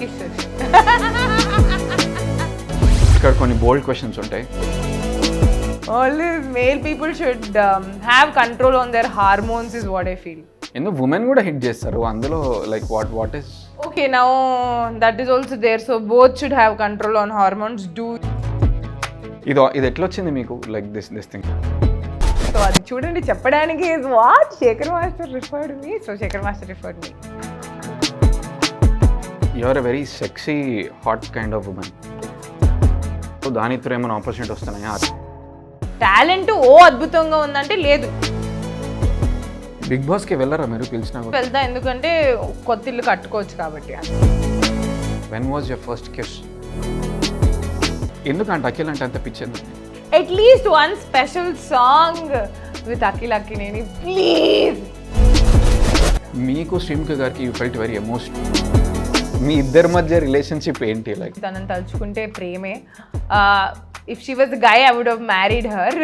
Kisses ఇక్కడ కొన్ని bold questions ఉంటాయి. Always male people should have control on their hormones is what I feel ఎందుకు women కూడా hit చేస్తారు? అందులో like what what is okay now that is also there so both should have control on hormones do ఇది ఇది ఎట్లా వచ్చింది మీకు? Like this this thing so అది చూడండి చెప్పడానికి is what Shekhar master referred me so Shekhar master referred me are a very sexy hot kind of women so దానితో ఏమైనా ఆపర్చునిటీ వస్తున్నాయా? టాలెంట్ ఓ అద్భుతంగా ఉందంటే లేదు. బిగ్ బాస్కి వెళ్ళరా మీరు? పిలిచినా కూడా. వెళ్తా ఎందుకంటే కొత్త ఇల్లు కట్టుకోవచ్చు కాబట్టి. When was your first kiss ఎందుకు అంటే అఖిల్ అంటే అంత పిచ్చింది at least one special song with Akhil Akkineni please మీకు శ్రీముఖ గారికి యూ ఫెల్ట్ వెరీ ఎమోషనల్ మీ ఇద్దరి మధ్య రిలేషన్షిప్ ఏంటి? లైక్ తనని తలుచుకుంటే ప్రేమే. If she was guy I would married her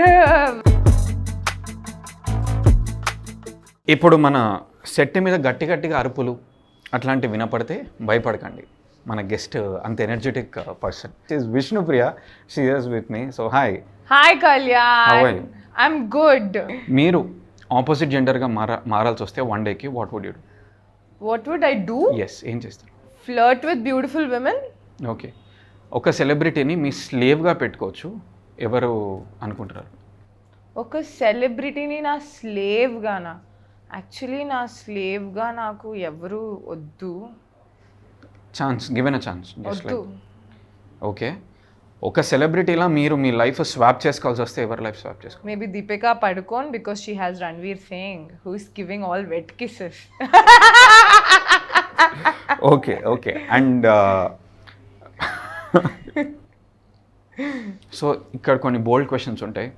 ఇప్పుడు మన సెట్ మీద గట్టి గట్టిగా అరుపులు అట్లాంటివి వినపడితే భయపడకండి. మన గెస్ట్ అంత energetic person is Vishnupriya she years with me so hi hi Kalyan? I'm good మీరు ఆపోజిట్ జెండర్గా మారా మారాల్సి వస్తే వన్ డేకి what would you what would I do yes ఏం చేస్తారు? Flirt with beautiful women? Okay. ఒక సెలబ్రిటీని మీ స్లేవ్గా పెట్టుకోవచ్చు ఎవరు అనుకుంటారు ఒక సెలబ్రిటీని నా స్లేవ్గానా? యాక్చువల్లీ నా స్లేవ్గా నాకు ఎవరు వద్దు. ఛాన్స్ గివెన్ అ ఛాన్స్ వద్దు. ఓకే. ఒక సెలబ్రిటీలా మీరు మీ లైఫ్ స్వాప్ చేసుకోవాల్సి వస్తే ఎవరి లైఫ్ స్వాప్ చేసుకో? Maybe Deepika Padukone because she has Ranveer Singh who is giving all wet kisses okay okay. And so ఇక్కడ కొన్ని బోల్డ్ క్వశ్చన్స్ ఉంటాయి.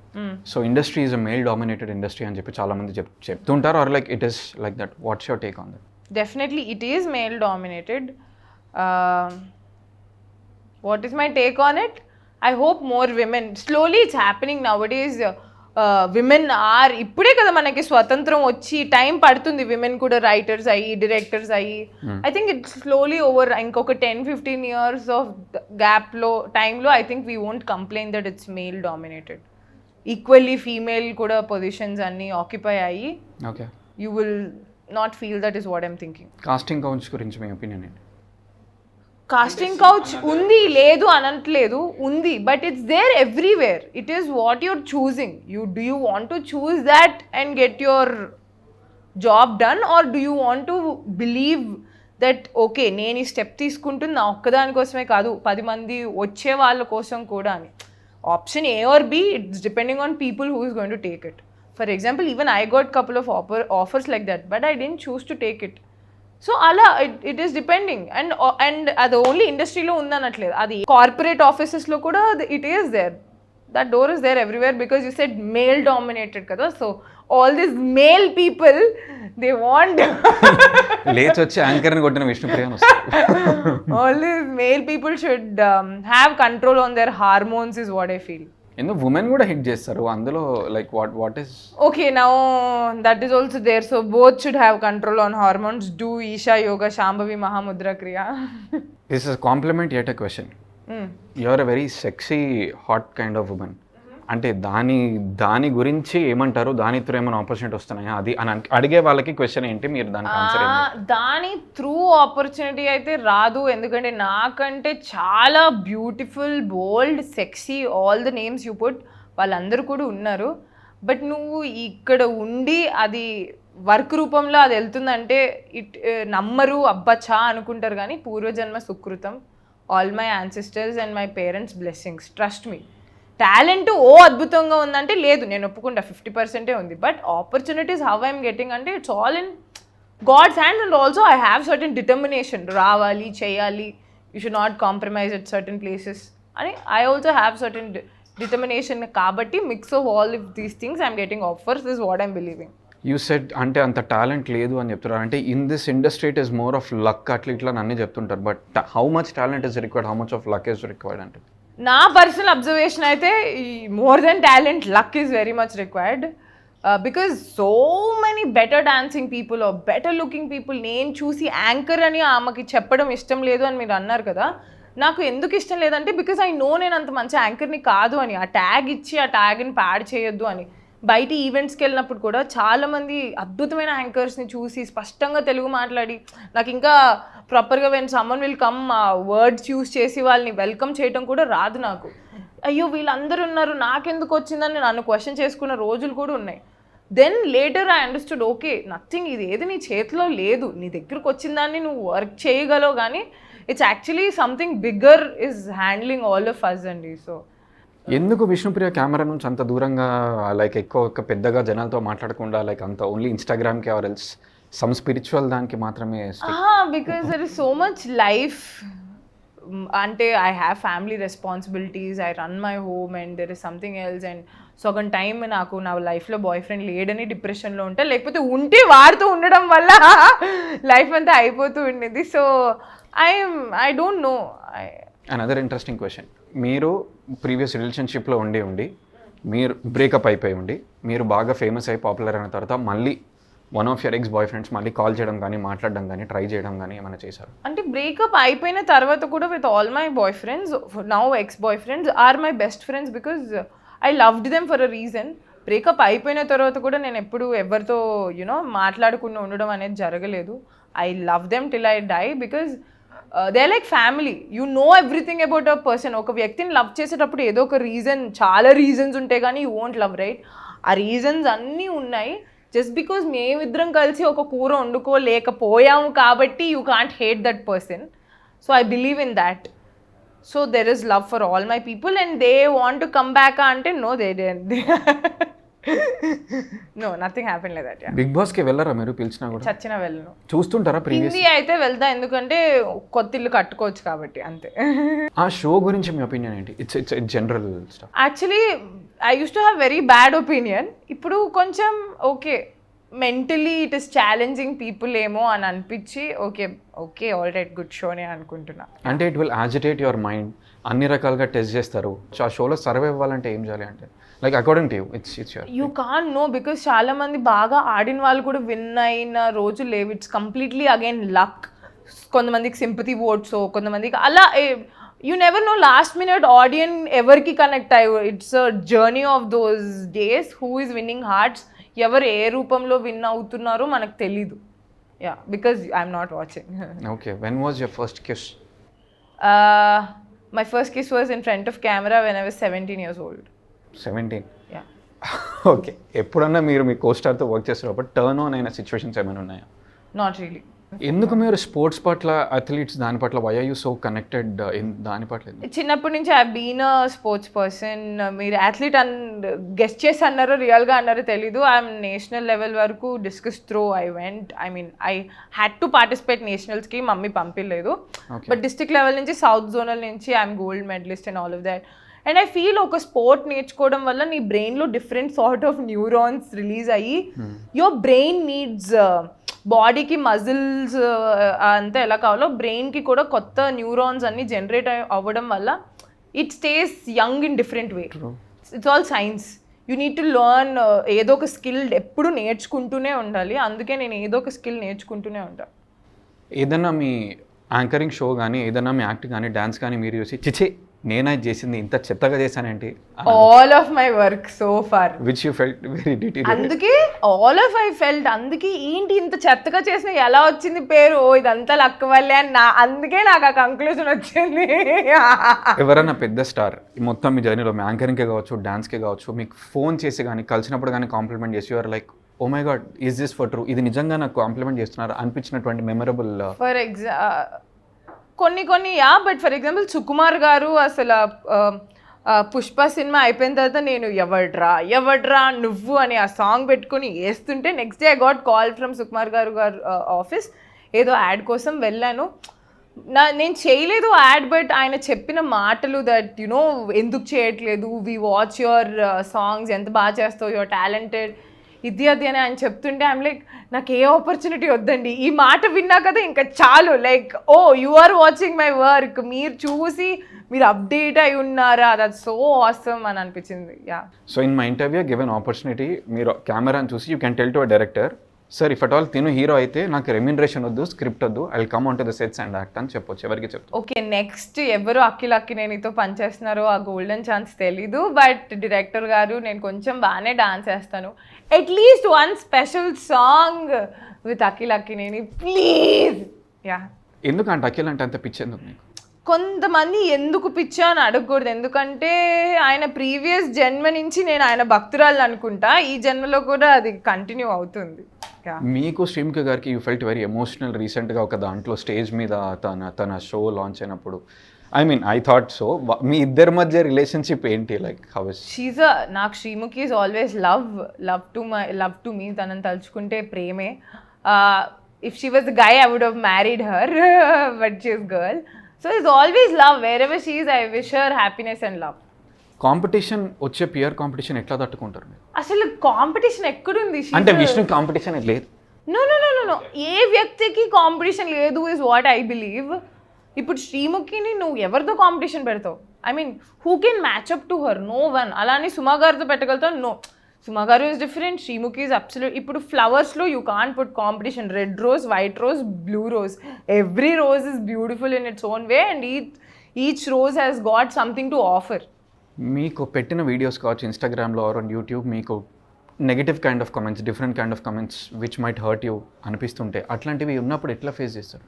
So industry is a male dominated industry అని చెప్పి చాలా మంది చెప్ చెప్తుంటారు or like it is like that what's your take on that definitely it is male dominated. Um, what is my take on it? I hope more women. Slowly it's happening nowadays. uh, women are ఇప్పుడే కదా మనకి స్వతంత్రం వచ్చి time పడుతుంది. Women కూడా writers అయ్యి directors అయ్యి. I think it's slowly over ఇంకొక టెన్ ఫిఫ్టీన్ ఇయర్స్ ఆఫ్ గ్యాప్లో టైంలో I think we won't complain that it's male dominated equally female కూడా పొజిషన్స్ అన్నీ ఆక్యుపై అయ్యి you will not feel that is what I'm thinking casting couch గురించి మీ opinion ఏంటి? Casting couch ఉంది లేదు అనట్లేదు ఉంది but it's there everywhere it is what your choosing you do you want to choose that and get your job done or do you want to believe that okay నేను ఈ step తీసుకుంటుంది నా ఒక్కదాని కోసమే కాదు పది మంది వచ్చే వాళ్ళ కోసం కూడా అని. Option A or B it's depending on people who is going to take it for example even I got couple of offer offers like that but I don't choose to take it so అలా it is depending and and అది only ఇండస్ట్రీలో ఉందనట్లేదు. అది corporate ఆఫీసెస్లో కూడా it is there that door is there everywhere because you set male dominated కదా. So all this male people they want లేచి వచ్చి యాంకర్ని కొట్టిన Vishnupriya all this male people should have control on their hormones is what I feel ఎందుకు women కూడా hit చేస్తారు అందులో like what what is Okay, now that is also there. So both should have control on hormones. Do Isha Yoga Shambhavi Mahamudra Kriya. This is compliment at a question Mm. You are a very sexy hot kind of women అంటే దాని దాని గురించి ఏమంటారు? దానితో ఏమైనా opportunity వస్తున్నాయా? అది అని అడిగే వాళ్ళకి క్వశ్చన్ ఏంటి? మీరు ఆ, దాని త్రూ ఆపర్చునిటీ అయితే రాదు. ఎందుకంటే నాకంటే చాలా beautiful bold sexy all the names you put వాళ్ళందరూ కూడా ఉన్నారు. బట్ నువ్వు ఇక్కడ ఉండి అది వర్క్ రూపంలో అది వెళ్తుందంటే ఇట్ నమ్మరు అబ్బచ్చా అనుకుంటారు. కానీ పూర్వజన్మ సుకృతం. All my ancestors and my parents blessings trust me talent ఓ అద్భుతంగా ఉందంటే లేదు. నేను ఒప్పుకుంటా ఫిఫ్టీ పర్సెంటే ఉంది. But opportunities how I'm getting అంటే it's all in God's hand and also I have certain determination రావాలి చేయాలి. You should not compromise at certain places అని I also have certain determination కాబట్టి mix of all if these things I'm getting offers is what I'm believing you set అంటే అంత talent లేదు అని చెప్తున్నారు. అంటే in this industry it is more of luck అట్లా ఇట్లా అన్నీ చెప్తుంటారు. But how much talent is required how much of luck is required అంటే నా పర్సనల్ అబ్జర్వేషన్ అయితే more than talent luck is very much required because so many better dancing people better looking people నేను చూసి anchor అని ఆమెకి చెప్పడం ఇష్టం లేదు అని మీరు అన్నారు కదా. నాకు ఎందుకు ఇష్టం లేదంటే బికాజ్ ఐ నో నేను అంత మంచి యాంకర్ని కాదు అని ఆ ట్యాగ్ ఇచ్చి ఆ ట్యాగ్ని ప్యాడ్ చేయొద్దు అని. బయట ఈవెంట్స్కి వెళ్ళినప్పుడు కూడా చాలామంది అద్భుతమైన యాంకర్స్ని చూసి స్పష్టంగా తెలుగు మాట్లాడి నాకు ఇంకా ప్రాపర్గా వెన్ సమ్మన్ విల్ కమ్ ఆ వర్డ్స్ యూస్ చేసి వాళ్ళని వెల్కమ్ చేయడం కూడా రాదు నాకు. అయ్యో వీళ్ళందరూ ఉన్నారు నాకెందుకు వచ్చిందని నన్ను క్వశ్చన్ చేసుకున్న రోజులు కూడా ఉన్నాయి. Then later I understood okay nothing ఇది ఏది నీ చేతిలో లేదు నీ దగ్గరకు వచ్చిన దాన్ని నువ్వు వర్క్ చేయగలవు కానీ it's actually something bigger is handling all of us అండి సో ఎందుకు విష్ణుప్రియ కెమెరా నుంచి అంత దూరంగా లైక్ ఎక్కువ పెద్దగా జనాలతో మాట్లాడకుండా లైక్ అంత ఓన్లీ ఇన్స్టాగ్రామ్కి ఆర్ ఎల్స్ సమ్ స్పిరిచువల్ దానికి మాత్రమే because there is so much life అంటే I have family responsibilities I run my home and there is something else and సగం టైం నాకు నా లైఫ్లో బాయ్ ఫ్రెండ్ లేడని డిప్రెషన్లో ఉంటా లేకపోతే ఉంటే వారితో ఉండడం వల్ల లైఫ్ అంతా అయిపోతూ ఉండేది. So I I don't know I another interesting question మీరు ప్రీవియస్ రిలేషన్షిప్లో ఉండి ఉండి మీరు బ్రేకప్ అయిపోయి ఉండి మీరు బాగా ఫేమస్ అయి పాపులర్ అయిన తర్వాత మళ్ళీ one of your ex boyfriends మళ్ళీ కాల్ చేయడం కానీ మాట్లాడడం కానీ ట్రై చేయడం కానీ ఏమైనా చేశారు? అంటే బ్రేకప్ అయిపోయిన తర్వాత కూడా with all my boyfriends now ex boyfriends are my best friends because I loved them for a reason breakup అయిపోయిన తర్వాత కూడా నేను ఎప్పుడు ఎవరితో యునో మాట్లాడకుండా ఉండడం అనేది జరగలేదు. I love them till I die because they like family you know everything about a person ఒక వ్యక్తిని లవ్ చేసేటప్పుడు ఏదో ఒక రీజన్ చాలా రీజన్స్ ఉంటాయి కానీ యూ వోంట్ లవ్ రైట్ ఆ రీజన్స్ అన్నీ ఉన్నాయి. జస్ట్ బికాజ్ మేమిద్దరం కలిసి ఒక కూర వండుకోలేకపోయాము కాబట్టి you can't hate that person so I believe in that so there is love for all my people and they want to come back అంటే no they no nothing happen like that big బాస్కి వెళ్ళరా మీరు? పిలిచినా కూడా? చచ్చిన వెళ్ళను. చూస్తుంటారా previous Hindi అయితే వెళ్తా ఎందుకంటే కొత్త ఇల్లు కట్టుకోవచ్చు కాబట్టి అంతే. ఆ షో గురించి మీ ఒపీనియన్ ఏంటి? It's it's general actually I use to have very bad opinion ఇప్పుడు కొంచెం okay mentally it is challenging people ఏమో అని అనిపించి okay okay all right good షోనే అనుకుంటున్నా. అంటే it will agitate your mind అన్ని రకాలుగా టెస్ట్ చేస్తారు. సో ఆ షోలో సర్వే అవ్వాలంటే ఏం చేయాలి అంటే like according to you it's it's your you can know because చాలా మంది బాగా ఆడిన వాళ్ళు కూడా విన్ అయిన రోజులు లేవు. ఇట్స్ కంప్లీట్లీ అగైన్ లక్ కొంతమందికి సింపతి ఓట్స్ కొంతమందికి అలా you never know last minute audience ఎవరికి కనెక్ట్ అయ్యి it's a journey of those days who is winning hearts ఎవరు ఏ రూపంలో విన్ అవుతున్నారో మనకు తెలీదు. Yeah because I'm not watching okay when was your first kiss my first kiss was in front of camera when I was seventeen years old seventeen yeah okay ఎప్పుడన్నా మీరు మీ కోస్టార్తో work చేసేటప్పుడు turn on అయిన situations ఏమైనా ఉన్నాయా? Not really ఎందుకు మీరు sports పట్ల athletes దాని పట్ల వై యూ సో కనెక్టెడ్ దాని పట్ల? చిన్నప్పటి నుంచి ఐ బీన్ స్పోర్ట్స్ పర్సన్ మీరు అథ్లీట్ అన్ గెస్ట్ చేసి అన్నారో రియల్గా అన్నారో తెలీదు. ఐఎమ్ నేషనల్ లెవెల్ వరకు discuss through I went I mean I had to participate నేషనల్స్కి mummy పంపించలేదు. బట్ డిస్ట్రిక్ట్ లెవెల్ నుంచి సౌత్ జోనల్ నుంచి I'm gold medalist and all of that and I feel ఒక స్పోర్ట్ నేర్చుకోవడం వల్ల నీ బ్రెయిన్లో different sort of neurons release అయ్యి your brain needs బాడీకి మజిల్స్ అంతా ఎలా కావాలో బ్రెయిన్కి కూడా కొత్త న్యూరాన్స్ అన్ని జనరేట్ అవ్వడం వల్ల it stays young in different way. It's all science you need to learn ఏదో ఒక స్కిల్ ఎప్పుడు నేర్చుకుంటూనే ఉండాలి. అందుకే నేను ఏదో ఒక స్కిల్ నేర్చుకుంటూనే ఉంటాను ఏదన్నా మీ యాంకరింగ్ షో కానీ ఏదన్నా మీ యాక్టింగ్ కానీ డాన్స్ కానీ మీరు చూసి చిచే నేనా చేసింది ఇంత చెత్తగా చేశానేంటి? All of my work so far which you felt very detail అందుకే ఆల్ ఆఫ్ ఐ ఫెల్ట్ అందుకే ఏంటి ఇంత చెత్తగా చేసిన ఎలా వచ్చింది పేరు? ఓ ఇదంతా లక్క వల్లే అని నా అందుకే నాకు ఆ కంక్లూజన్ వచ్చింది. ఎవరైనా పెద్ద స్టార్ మొత్తం మీ జర్నీలో మీ యాంకరింగ్కే కావచ్చు డాన్స్కే కావచ్చు మీకు ఫోన్ చేసి కానీ కలిసినప్పుడు కానీ కాంప్లిమెంట్ చేసి you're like oh my god is this for true ఇది నిజంగా నాకు కాంప్లిమెంట్ చేస్తున్నారు అనిపించినటువంటి మెమరబుల్ ఫర్ ఎగ్జా కొన్ని కొన్ని yeah but for example Sukumar గారు అసలు పుష్ప సినిమా అయిపోయిన తర్వాత నేను ఎవడ్రా ఎవడ్రా నువ్వు అని ఆ సాంగ్ పెట్టుకొని వేస్తుంటే next day I got call from Sukumar గారు గారు ఆఫీస్ ఏదో యాడ్ కోసం వెళ్ళాను. నా నేను చేయలేదు యాడ్ బట్ ఆయన చెప్పిన మాటలు దట్ యునో ఎందుకు చేయట్లేదు వి వాచ్ యువర్ సాంగ్స్ ఎంత బాగా చేస్తావు యువర్ టాలెంటెడ్ ఇది అది అని ఆయన చెప్తుంటే ఐమ్ లైక్ నాకు ఏ ఆపర్చునిటీ వద్దండి. ఈ మాట విన్నా కదా ఇంకా చాలు. Like oh you are watching my work మీరు చూసి మీరు అప్డేట్ అయి ఉన్నారా? దట్ సో ఆసమ్ అని అనిపించింది. Yeah so in my interview given opportunity మీరు కెమెరాని చూసి you can tell to a director sir if at all తిను హీరో అయితే నాకు రెమ్యూనరేషన్ వద్దు స్క్రిప్ట్ వద్దు I come on to the sets and act అని చెప్పొచ్చు. ఎవరికి చెప్తాను ఓకే నెక్స్ట్ ఎవరు అక్కిల్ అక్కినేనితో పనిచేస్తున్నారో ఆ గోల్డెన్ ఛాన్స్ తెలీదు బట్ డైరెక్టర్ గారు నేను కొంచెం బాగానే డాన్స్ చేస్తాను. At least one special song with Akhil Akkineni please yeah ఎందుకు అంటే అఖిల్ అంటే అంత పిచ్చి ఎందుకు నీకు? కొంతమంది ఎందుకు పిచ్చా అని అడగకూడదు. ఎందుకంటే ఆయన ప్రీవియస్ జన్మ నుంచి నేను ఆయన భక్తురాలు అనుకుంటా. ఈ జన్మలో కూడా అది కంటిన్యూ అవుతుంది. మీకు శ్రీముఖి గారికి యూ ఫెల్ట్ వెరీ ఎమోషనల్ రీసెంట్గా ఒక దాంట్లో స్టేజ్ మీద తన తన షో లాంచ్ అయినప్పుడు. I mean I thought so. మీ ఇద్దరి మధ్య రిలేషన్షిప్ ఏంటి? లైక్ హౌస్ షీజ్ నాకు Sreemukhi is always love love to my love to me. తనని తలుచుకుంటే ప్రేమే. If she was guy I would have married her but she's girl so is always love wherever she's I wish her happiness and love competition వచ్చే peer competition ఎట్లా తట్టుకుంటారు మీరు? అసలు competition ఎక్కడుంది? అంటే విష్ణు కాంపిటీషన్ లేదు? No no no no no ఏ వ్యక్తికి competition లేదు ఇస్ వాట్ ఐ బిలీవ్ ఇప్పుడు శ్రీముఖిని నువ్వు ఎవరితో కాంపిటీషన్ పెడతావు? I mean who can match up to her no one అలానే సుమా గారితో పెట్టగలుగుతావు? నో సుమా గారు is different Sreemukhi is absolute ఇప్పుడు ఫ్లవర్స్లో you can't put competition red rose white rose blue rose every rose is beautiful in its own way and each each rose has got something to offer మీకు పెట్టిన videos కావచ్చు ఇన్స్టాగ్రామ్లో or on YouTube మీకు negative kind of comments different kind of comments which might hurt you అనిపిస్తుంటే అట్లాంటివి ఉన్నప్పుడు ఎట్లా face చేస్తారు?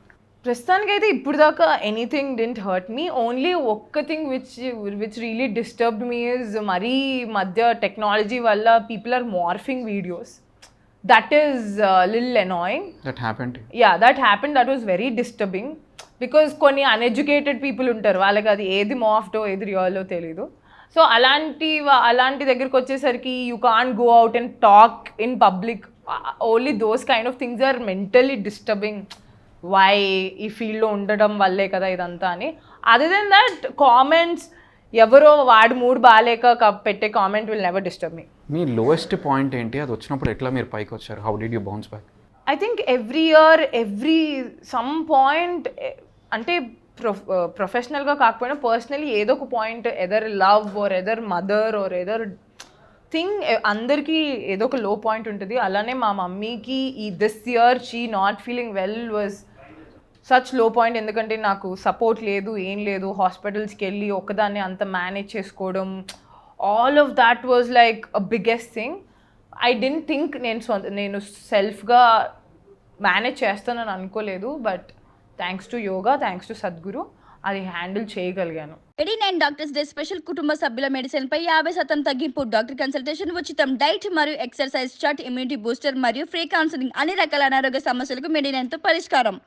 ప్రస్తుతానికైతే ఇప్పుడు దాకా anything didn't hurt me only ఒక్క thing which which really disturbed me is మరీ మధ్య టెక్నాలజీ వల్ల people are morphing videos that is lil annoying that yeah that happen that was very disturbing because కొన్ని uneducated people ఉంటారు. వాళ్ళకి అది ఏది మాఫ్టో ఏది రియల్లో తెలీదు. సో అలాంటి అలాంటి దగ్గరికి వచ్చేసరికి you can't go out and talk in public only those kind of things are mentally disturbing why ఈ ఫీల్డ్లో ఉండడం వల్లే కదా ఇదంతా అని. అదర్ దెన్ దట్ కామెంట్స్ ఎవరో వాడు మూడు బాగాలేక పెట్టే comment will never disturb me me lowest point ఏంటి? అది వచ్చినప్పుడు ఎట్లా మీరు పైకి వచ్చారు? How did you bounce back I think every year every some point అంటే ప్రొఫ్ ప్రొఫెషనల్గా కాకపోయినా పర్సనలీ ఏదో ఒక point either love or either mother or either thing అందరికీ ఏదో ఒక లో పాయింట్ ఉంటుంది. అలానే మా మమ్మీకి ఈ this year she not feeling well was such low point ఎందుకంటే నాకు సపోర్ట్ లేదు ఏం లేదు. హాస్పిటల్స్కి వెళ్ళి ఒకదాన్ని అంత మేనేజ్ చేసుకోవడం all of that was like a biggest thing I didn't think నేను సొంత నేను సెల్ఫ్గా మేనేజ్ చేస్తానని అనుకోలేదు but thanks to yoga thanks to Sadhguru అది హ్యాండిల్ చేయగలిగాను. ఎడీ నైన్ డాక్టర్స్ డే స్పెషల్ కుటుంబ సభ్యుల మెడిసిన్ పై యాభై శాతం తగ్గింపు డాక్టర్ కన్సల్టేషన్ ఉచితం డైట్ మరియు ఎక్సర్సైజ్ చార్ట్ ఇమ్యూనిటీ బూస్టర్ మరియు ఫ్రీ కౌన్సిలింగ్ అన్ని రకాల అనారోగ్య సమస్యలకు మెడినైన్తో పరిష్కారం.